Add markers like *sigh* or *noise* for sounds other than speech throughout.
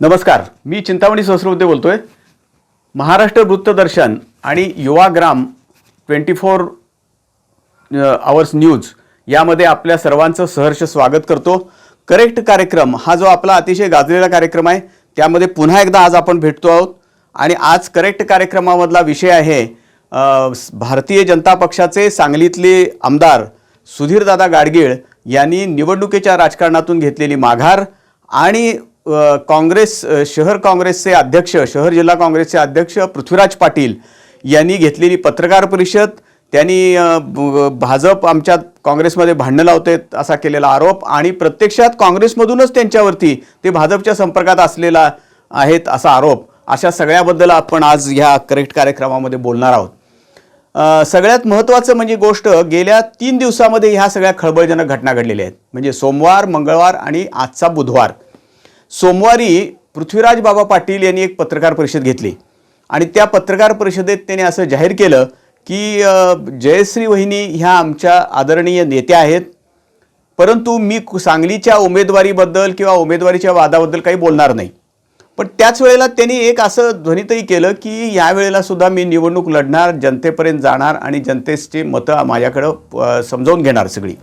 नमस्कार मी चिंतामणी सहस्रबुद्धे बोलतोय. महाराष्ट्र वृत्तदर्शन आणि Yuvagram twenty four hours news यामध्ये आपल्या सर्वांचं सहर्ष स्वागत करतो. करेक्ट कार्यक्रम हा जो आपला अतिशय गाजलेला कार्यक्रम आहे त्यामध्ये पुन्हा एकदा आज आपण भेटतो आहोत. आणि आज करेक्ट कार्यक्रमामधला विषय आहे भारतीय जनता पक्षाचे सांगलीतले आमदार सुधीरदादा गाडगीळ यांनी निवडणुकीच्या राजकारणातून घेतलेली माघार आणि काँग्रेस शहर काँग्रेसचे अध्यक्ष शहर जिल्हा काँग्रेसचे अध्यक्ष पृथ्वीराज पाटील यांनी घेतलेली पत्रकार परिषद त्यांनी भाजप आमच्यात काँग्रेसमध्ये भांडणं लावतेत असा केलेला आरोप आणि प्रत्यक्षात काँग्रेसमधूनच त्यांच्यावरती ते भाजपच्या संपर्कात असलेला आहेत असा आरोप. अशा सगळ्याबद्दल आपण आज ह्या करेक्ट कार्यक्रमामध्ये बोलणार आहोत. सगळ्यात महत्त्वाचं म्हणजे गोष्ट गेल्या तीन दिवसामध्ये ह्या सगळ्या खळबळजनक घटना घडलेल्या आहेत. म्हणजे सोमवार मंगळवार आणि आजचा बुधवार. सोमवारी पृथ्वीराज बाबा पाटील यांनी एक पत्रकार परिषद घेतली. आणि त्या पत्रकार परिषदेत त्यांनी असं जाहीर केलं की जयश्री वहिनी ह्या आमच्या आदरणीय नेत्या आहेत. परंतु मी सांगलीच्या उमेदवारीबद्दल किंवा उमेदवारीच्या वादाबद्दल काही बोलणार नाही. पण त्याच वेळेला त्यांनी एक असं ध्वनितही केलं की या वेळेला सुद्धा मी निवडणूक लढणार जनतेपर्यंत जाणार आणि जनतेची मतं माझ्याकडं समजावून घेणार सगळी.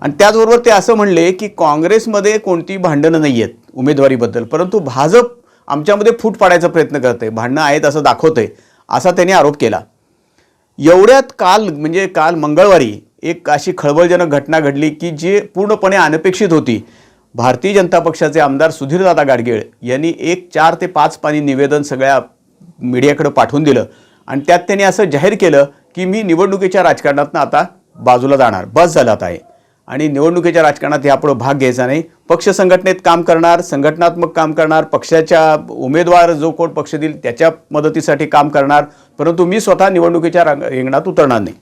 आणि त्याचबरोबर ते असं म्हणले की काँग्रेसमध्ये कोणती भांडणं नाही आहेत उमेदवारीबद्दल. परंतु भाजप आमच्यामध्ये फूट पाडायचा प्रयत्न करते भांडणं आहेत असं दाखवतंय असा त्यांनी आरोप केला. एवढ्यात काल म्हणजे काल मंगळवारी एक अशी खळबळजनक घटना घडली की जी पूर्णपणे अनपेक्षित होती. भारतीय जनता पक्षाचे आमदार सुधीरदादा गाडगीळ यांनी एक चार ते पाच पाणी निवेदन सगळ्या मीडियाकडे पाठवून दिलं. आणि त्यात त्यांनी असं जाहीर केलं की मी निवडणुकीच्या राजकारणातनं आता बाजूला जाणार. बस झालं आता आहे आणि निवडणुकीच्या राजकारणात यापुढं भाग घ्यायचा नाही. पक्ष संघटनेत काम करणार संघटनात्मक काम करणार पक्षाच्या उमेदवार जो कोण पक्ष देईल त्याच्या मदतीसाठी काम करणार परंतु मी स्वतः निवडणुकीच्या रांग रिंगणात उतरणार नाही.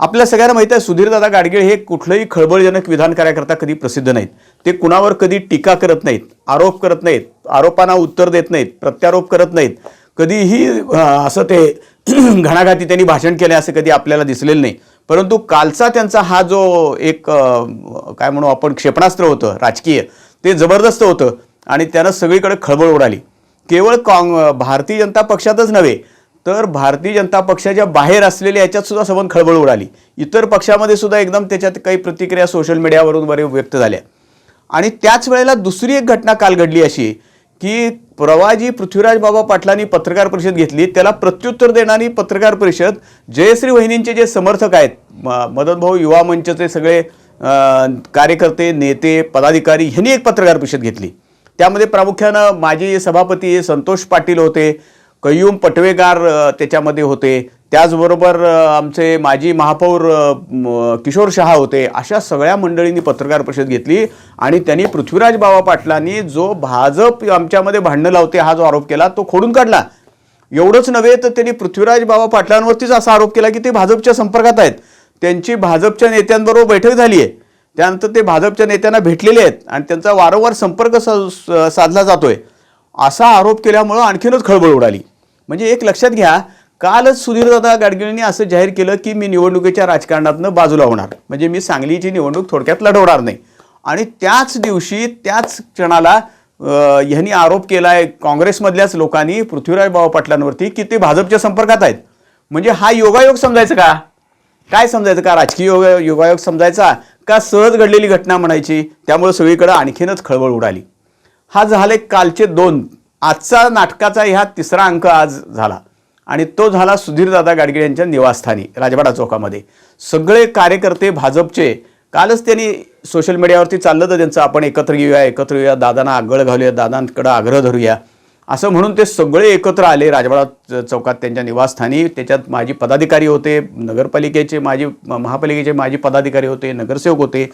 आपल्या सगळ्यांना माहिती आहे सुधीरदादा गाडगीळ हे कुठलंही खळबळजनक विधान करायकरता कधी प्रसिद्ध नाहीत. ते कुणावर कधी टीका करत नाहीत आरोप करत नाहीत आरोपांना उत्तर देत नाहीत प्रत्यारोप करत नाहीत. कधीही असं ते *clears throat* घणाघाती त्यांनी भाषण केले असं कधी आपल्याला दिसलेलं नाही. परंतु कालचा त्यांचा हा जो एक काय म्हणू आपण क्षेपणास्त्र होतं राजकीय ते जबरदस्त होतं आणि त्यानं सगळीकडे खळबळ उडाली. केवळ काँग भारतीय जनता पक्षातच नव्हे तर भारतीय जनता पक्षाच्या बाहेर असलेल्या याच्यातसुद्धा सबंध खळबळ उडाली. इतर पक्षामध्ये सुद्धा एकदम त्याच्यात काही प्रतिक्रिया सोशल मीडियावरून बरे व्यक्त झाल्या. आणि त्याच वेळेला दुसरी एक घटना काल घडली अशी की प्रवाजी पृथ्वीराज बाबा पाटलांनी पत्रकार परिषद घेतली त्याला प्रत्युत्तर देणारी पत्रकार परिषद जयश्री वहिनींचे जे समर्थक आहेत म- मदतभाऊ युवा मंचचे सगळे कार्यकर्ते नेते पदाधिकारी ह्यांनी एक पत्रकार परिषद घेतली. त्यामध्ये प्रामुख्यानं माजी सभापती संतोष पाटील होते कय्यूम पटवेगार त्याच्यामध्ये होते त्याचबरोबर आमचे माजी महापौर किशोर शहा होते अशा सगळ्या मंडळींनी पत्रकार परिषद घेतली आणि त्यांनी पृथ्वीराज बाबा पाटलांनी जो भाजप आमच्यामध्ये भांडणं लावते हा जो आरोप केला तो खोडून काढला. एवढंच नव्हे तर त्यांनी पृथ्वीराज बाबा पाटलांवरतीच असा आरोप केला की ते भाजपच्या संपर्कात आहेत. त्यांची भाजपच्या नेत्यांबरोबर बैठक झाली आहे. त्यानंतर ते भाजपच्या नेत्यांना भेटलेले आहेत आणि त्यांचा वारंवार संपर्क स- साधला जातोय. असा आरोप केल्यामुळं आणखीनच खळबळ उडाली. म्हणजे एक लक्षात घ्या कालच सुधीरदादा गाडगिळींनी असं जाहीर केलं की मी निवडणुकीच्या राजकारणातनं बाजूला होणार. म्हणजे मी सांगलीची निवडणूक थोडक्यात लढवणार नाही. आणि त्याच दिवशी त्याच क्षणाला ह्यांनी आरोप केला आहे काँग्रेसमधल्याच लोकांनी पृथ्वीराज बाबा पाटलांवरती की ते भाजपच्या संपर्कात आहेत. म्हणजे हा योगायोग समजायचं का? काय समजायचं का? राजकीय योग योगायोग समजायचा? का सहज घडलेली घटना म्हणायची? त्यामुळे सगळीकडं आणखीनच खळबळ उडाली. हा झाले कालचे दोन. आजचा नाटकाचा ह्या तिसरा अंक आज झाला. आणि तो झाला सुधीरदादा गाडगे यांच्या निवासस्थानी राजवाडा चौकामध्ये. सगळे कार्यकर्ते भाजपचे. कालच त्यांनी सोशल मीडियावरती चाललं तर त्यांचं आपण एकत्र येऊया एकत्र येऊया दादांना आगळ घालूया दादांकडं आग्रह धरूया. असं म्हणून ते सगळे एकत्र आले राजवाडा चौकात त्यांच्या निवासस्थानी. त्याच्यात माजी पदाधिकारी होते नगरपालिकेचे माजी महापालिकेचे माजी पदाधिकारी होते नगरसेवक होते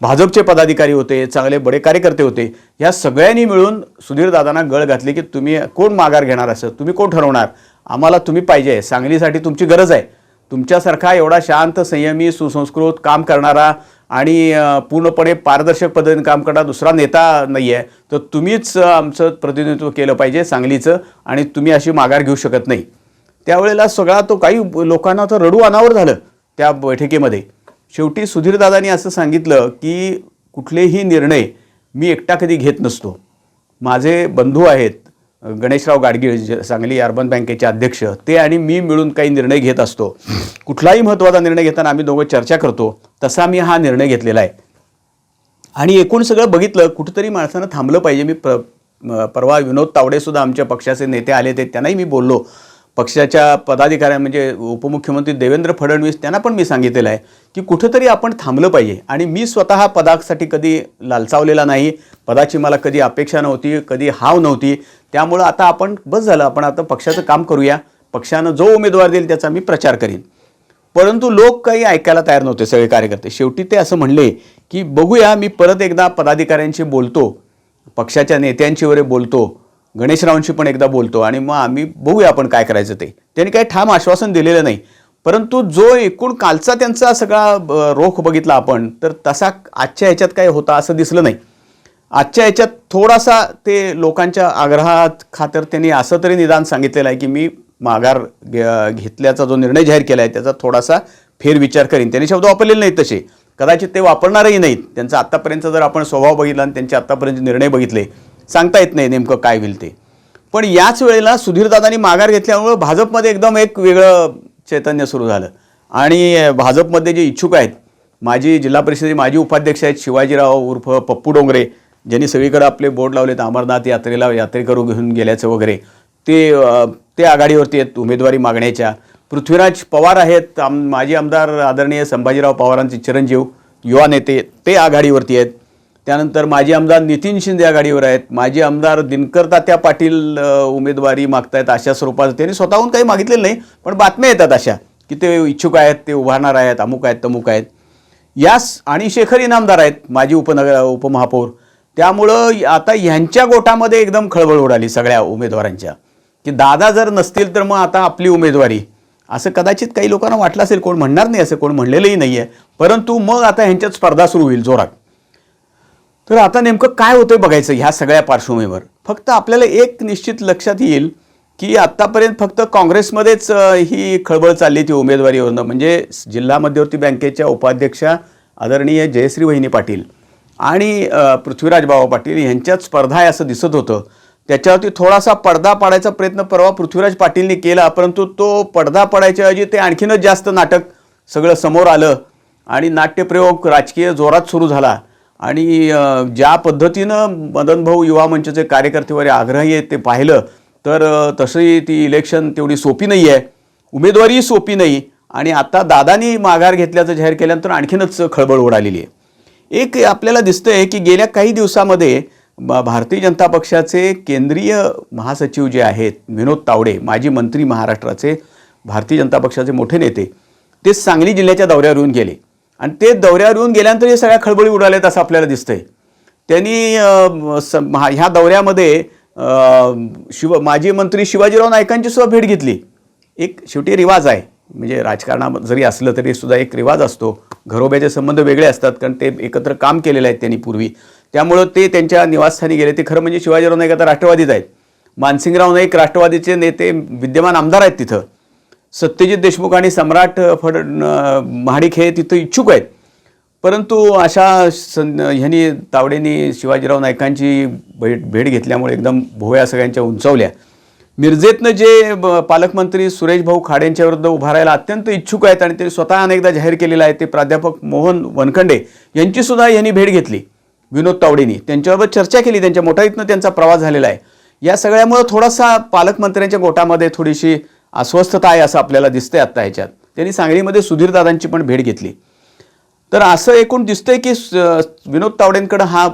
भाजपचे पदाधिकारी होते चांगले बडे कार्यकर्ते होते. या सगळ्यांनी मिळून सुधीरदादांना गळ घातली की तुम्ही कोण माघार घेणार असं? तुम्ही कोण ठरवणार? आम्हाला तुम्ही पाहिजे सांगलीसाठी तुमची गरज आहे. तुमच्यासारखा एवढा शांत संयमी सुसंस्कृत काम करणारा आणि पूर्णपणे पारदर्शक पद्धतीने काम करणारा दुसरा नेता नाही आहे तर तुम्हीच आमचं प्रतिनिधित्व केलं पाहिजे सांगलीचं आणि तुम्ही अशी माघार घेऊ शकत नाही. त्यावेळेला सगळा तो काही लोकांना तर रडू अनावर झालं त्या बैठकीमध्ये. शेवटी सुधीरदादांनी असं सांगितलं की कुठलेही निर्णय मी एकटा कधी घेत नसतो. माझे बंधू आहेत गणेशराव गाडगीळ जे सांगली अर्बन बँकेचे अध्यक्ष ते आणि मी मिळून काही निर्णय घेत असतो. कुठलाही महत्त्वाचा निर्णय घेताना आम्ही दोघं चर्चा करतो तसा मी हा निर्णय घेतलेला आहे. आणि एकूण सगळं बघितलं कुठंतरी माणसानं थांबलं पाहिजे. मी प्र परवा विनोद तावडेसुद्धा आमच्या पक्षाचे नेते आले ते त्यांनाही मी बोललो. पक्षाच्या पदाधिकाऱ्या म्हणजे उपमुख्यमंत्री देवेंद्र फडणवीस त्यांना पण मी सांगितलेलं आहे की कुठंतरी आपण थांबलं पाहिजे. आणि मी स्वतः पदासाठी कधी लालचावलेला नाही पदाची मला कधी अपेक्षा नव्हती कधी हाव नव्हती. त्यामुळं आता आपण बस झालं आपण आता पक्षाचं काम करूया. पक्षानं जो उमेदवार देईल त्याचा मी प्रचार करीन. परंतु लोक काही ऐकायला तयार नव्हते सगळे कार्यकर्ते. शेवटी ते असं म्हणले की बघूया मी परत एकदा पदाधिकाऱ्यांशी बोलतो पक्षाच्या नेत्यांशी वगैरे बोलतो गणेशरावांशी पण एकदा बोलतो आणि मग आम्ही बघूया आपण काय करायचं ते. त्यांनी काही ठाम आश्वासन दिलेलं नाही. परंतु जो एकूण कालचा त्यांचा सगळा रोख बघितला आपण तर तसा आजच्या ह्याच्यात काय होता असं दिसलं नाही. आजच्या याच्यात थोडासा ते लोकांच्या आग्रहात खातर त्यांनी असं तरी निदान सांगितलेलं आहे की मी माघार घे- घेतल्याचा जो निर्णय जाहीर केला आहे त्याचा थोडासा फेरविचार करीन. त्यांनी शब्द वापरलेले नाहीत तसे. कदाचित ते वापरणारही नाहीत. त्यांचा आत्तापर्यंत जर आपण स्वभाव बघितला आणि त्यांचे आत्तापर्यंत निर्णय बघितले सांगता येत नाही नेमकं काय होईल ते. पण याच वेळेला सुधीरदादांनी माघार घेतल्यामुळं भाजपमध्ये एकदम एक वेगळं चैतन्य सुरू झालं. आणि भाजपमध्ये जे इच्छुक आहेत माजी जिल्हा परिषदेचे माजी उपाध्यक्ष आहेत शिवाजीराव उर्फ पप्पू डोंगरे ज्यांनी सगळीकडे आपले बोर्ड लावलेत अमरनाथ यात्रेला यात्रेकरू घेऊन गेल्याचं वगैरे ते ते आघाडीवरती आहेत उमेदवारी मागण्याच्या. पृथ्वीराज पवार आहेत आम माजी आमदार आदरणीय संभाजीराव पवारांचे चिरंजीव युवा नेते ते आघाडीवरती आहेत. त्यानंतर माजी आमदार नितीन शिंदे आघाडीवर आहेत. माजी आमदार दिनकर तात्या पाटील उमेदवारी मागतायत अशा स्वरूपात त्यांनी स्वतःहून काही मागितलेलं नाही पण बातम्या येतात अशा की ते इच्छुक आहेत ते उभारणार आहेत अमुक आहेत तमुक आहेत. यास आणि शेखर इनामदार आहेत माजी उपनगर उपमहापौर. त्यामुळं आता ह्यांच्या गोटामध्ये एकदम खळबळ उडाली सगळ्या उमेदवारांच्या. की दादा जर नसतील तर मग आता आपली उमेदवारी. असं कदाचित काही लोकांना वाटलं असेल कोण म्हणणार नाही असं कोण म्हणलेलंही नाही आहे परंतु मग आता ह्यांच्यात स्पर्धा सुरू होईल जोरात. तर आता नेमकं काय होतं बघायचं ह्या सगळ्या पार्श्वभूमीवर? फक्त आपल्याला एक निश्चित लक्षात येईल की आत्तापर्यंत फक्त काँग्रेसमध्येच ही खळबळ चालली ती उमेदवारीवरनं. म्हणजे जिल्हा मध्यवर्ती बँकेच्या उपाध्यक्षा आदरणीय जयश्री वहिनी पाटील आणि पृथ्वीराज बाबा पाटील यांच्यात स्पर्धा आहे असं दिसत होतं. त्याच्यावरती थोडासा पडदा पाडायचा प्रयत्न परवा पृथ्वीराज पाटीलने केला परंतु तो पडदा पाडायच्याऐवजी ते आणखीनच जास्त नाटक सगळं समोर आलं आणि नाट्यप्रयोग राजकीय जोरात सुरू झाला. आणि ज्या पद्धतीनं मदन भाऊ युवा मंचचे कार्यकर्तेवर आग्रही आहेत ते पाहिलं तर तशी ती इलेक्शन तेवढी सोपी नाही आहे उमेदवारीही सोपी नाही आणि आता दादानी माघार घेतल्याचं जाहीर केल्यानंतर आणखीनच खळबळ उडालेली आहे. एक आपल्याला दिसतंय की गेल्या काही दिवसामध्ये भारतीय जनता पक्षाचे केंद्रीय महासचिव जे आहेत विनोद तावडे माजी मंत्री महाराष्ट्राचे भारतीय जनता पक्षाचे मोठे नेते ते सांगली जिल्ह्याच्या दौऱ्यावर येऊन गेले. आणि ते दौऱ्यावर येऊन गेल्यानंतर हे सगळ्या खळबळी उडाल्यात असं आपल्याला दिसतंय. त्यांनी स- महा- ह्या दौऱ्यामध्ये शिव माजी मंत्री शिवाजीराव नायकांची सुद्धा भेट घेतली. एक शेवटी रिवाज आहे. म्हणजे राजकारणात जरी असलं तरी सुद्धा एक रिवाज असतो. घरोब्याचे संबंध वेगळे असतात कारण ते एकत्र काम केलेलं आहे त्यांनी पूर्वी. त्यामुळं ते त्यांच्या निवासस्थानी गेले. ते खरं म्हणजे शिवाजीराव नाईक आता राष्ट्रवादीच आहेत. मानसिंगराव नाईक राष्ट्रवादीचे नेते विद्यमान आमदार आहेत तिथं. सत्यजित देशमुख आणि सम्राट फड महाडिक हे तिथं इच्छुक आहेत. परंतु अशा सं ह्यांनी तावडेंनी शिवाजीराव नाईकांची भेट भेट घेतल्यामुळे एकदम भोवया सगळ्यांच्या उंचावल्या. मिरजेतनं जे ब- पालकमंत्री सुरेश भाऊ खाडे विरुद्ध उभा राहायला अत्यंत इच्छुक आहेत आणि ते स्वतः अनेकदा जाहीर केलेलं आहे ते प्राध्यापक मोहन वनखंडे यांची सुद्धा यांनी भेट घेतली विनोद तावडेंनी. त्यांच्याबरोबर चर्चा केली त्यांच्या मोठाईतनं त्यांचा प्रवास झालेला आहे. या सगळ्यामुळं थोडासा पालकमंत्र्यांच्या गोटामध्ये थोडीशी अस्वस्थता आहे असं आपल्याला दिसतंय आत्ता ह्याच्यात. त्यांनी सांगलीमध्ये सुधीरदादांची पण भेट घेतली. तर असं एकूण दिसतंय की विनोद तावडेंकडं हा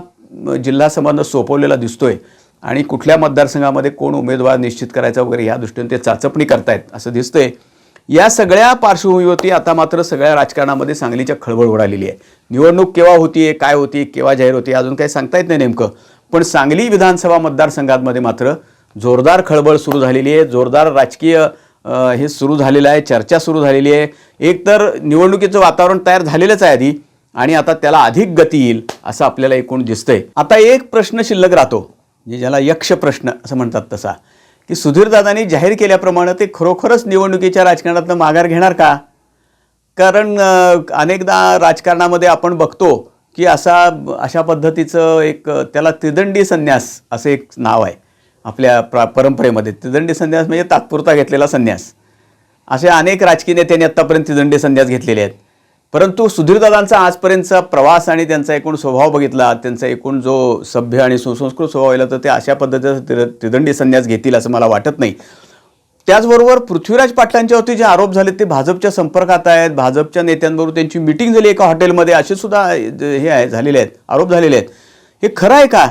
जिल्हा संबंध सोपवलेला दिसतोय. आणि कुठल्या मतदारसंघामध्ये कोण उमेदवार निश्चित करायचा वगैरे या दृष्टीने ते चाचपणी करतायत असं दिसतंय. या सगळ्या पार्श्वभूमीवरती आता मात्र सगळ्या राजकारणामध्ये सांगलीच्या खळबळ उडालेली आहे. निवडणूक केव्हा होतीये काय होती केव्हा जाहीर होती अजून काही सांगता येत नाही नेमकं. पण सांगली विधानसभा मतदारसंघांमध्ये मात्र जोरदार खळबळ सुरू झालेली आहे. जोरदार राजकीय हे सुरू झालेलं आहे चर्चा सुरू झालेली आहे. एक तर निवडणुकीचं वातावरण तयार झालेलंच आहे आधी आणि आता त्याला अधिक गती येईल असं आपल्याला एकूण दिसतंय. आता एक प्रश्न शिल्लक राहतो म्हणजे ज्याला यक्ष प्रश्न असं म्हणतात तसा की सुधीरदादांनी जाहीर केल्याप्रमाणे ते खरोखरच निवडणुकीच्या राजकारणातनं माघार घेणार का? कारण अनेकदा राजकारणामध्ये आपण बघतो की असा अशा पद्धतीचं एक त्याला त्रिदंडी संन्यास असं एक नाव आहे. आपल्या प्रा परंपरेमध्ये तिदंडी संन्यास म्हणजे तात्पुरता घेतलेला संन्यास. असे अनेक राजकीय नेत्यांनी आत्तापर्यंत तिदंडी संन्यास घेतलेले आहेत. परंतु सुधीरदादांचा आजपर्यंतचा प्रवास आणि त्यांचा एकूण स्वभाव बघितला त्यांचा एकूण जो सभ्य आणि सुसंस्कृत स्वभाव आहे तर ते अशा पद्धतीचा त्रि- तिदंडी संन्यास घेतील असं मला वाटत नाही. त्याचबरोबर पृथ्वीराज पाटलांच्यावरती जे आरोप झाले ते भाजपच्या संपर्कात आहेत. भाजपच्या नेत्यांबरोबर त्यांची मिटिंग झाली एका हॉटेलमध्ये. असे सुद्धा हे आहे झालेले आहेत आरोप झालेले आहेत. हे खरं आहे का?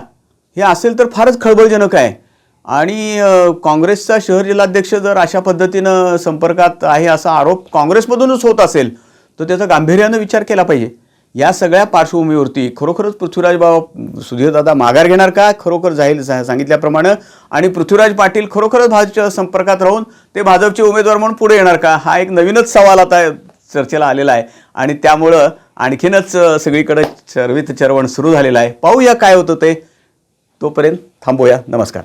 हे असेल तर फारच खळबळजनक आहे. आणि काँग्रेसचा शहर जिल्हाध्यक्ष जर अशा पद्धतीनं संपर्कात आहे असा आरोप काँग्रेसमधूनच होत असेल तर त्याचा गांभीर्यानं विचार केला पाहिजे. या सगळ्या पार्श्वभूमीवरती खरोखरच पृथ्वीराज बाबा सुधीरदादा माघार घेणार का? खरोखर जाहीर सांगितल्याप्रमाणे. आणि पृथ्वीराज पाटील खरोखरच भाजपच्या संपर्कात राहून ते भाजपचे उमेदवार म्हणून पुढे येणार का? हा एक नवीनच सवाल आता चर्चेला आलेला आहे. आणि त्यामुळं आणखीनच सगळीकडे चरवित चरवण सुरू झालेलं आहे. पाहूया काय होतं ते. तोपर्यंत थांबूया. नमस्कार.